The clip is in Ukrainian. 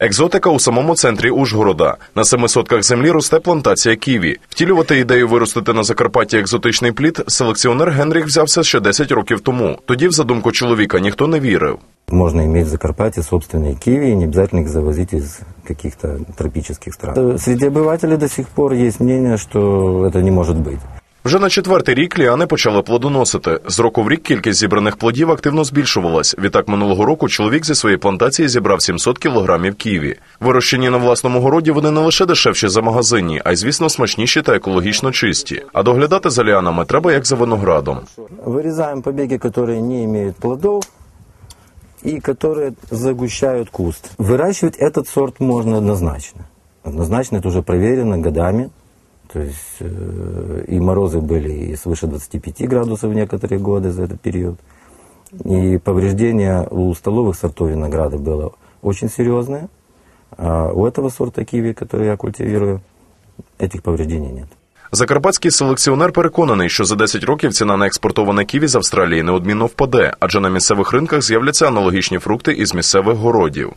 Екзотика у самому центрі Ужгорода. На семи сотках землі росте плантація ківі. Втілювати ідею виростити на Закарпатті екзотичний плід селекціонер Генріх взявся ще 10 років тому. Тоді, в задумку чоловіка, ніхто не вірив. Можно иметь в Закарпатье собственные киви и не обязательно их завозить из каких-то тропических стран. Э, Среди обывателей до сих пор есть мнение, что это не может быть. Вже на четвертий рік ліани почали плодоносити. З року в рік кількість зібраних плодів активно збільшувалась. Відтак минулого року чоловік зі своєї плантації зібрав 700 кілограмів ківі. Вирощені на власному городі вони не лише дешевші за магазинні, а й звісно смачніші та екологічно чисті. А доглядати за ліанами треба як за виноградом. Вырезаем побеги, которые не имеют плодов и которые загущают куст. Выращивать этот сорт можно однозначно. Однозначно это уже проверено годами. То есть э, и морозы были и свыше 25 градусов в некоторые годы за этот период. И повреждения у столовых сортов винограда было очень серьезное. А у этого сорта киви, который я культивирую, этих повреждений нет. Закарпатський селекціонер переконаний, що за 10 років ціна на експортоване ківі з Австралії неодмінно впаде, адже на місцевих ринках з'являться аналогічні фрукти із місцевих городів.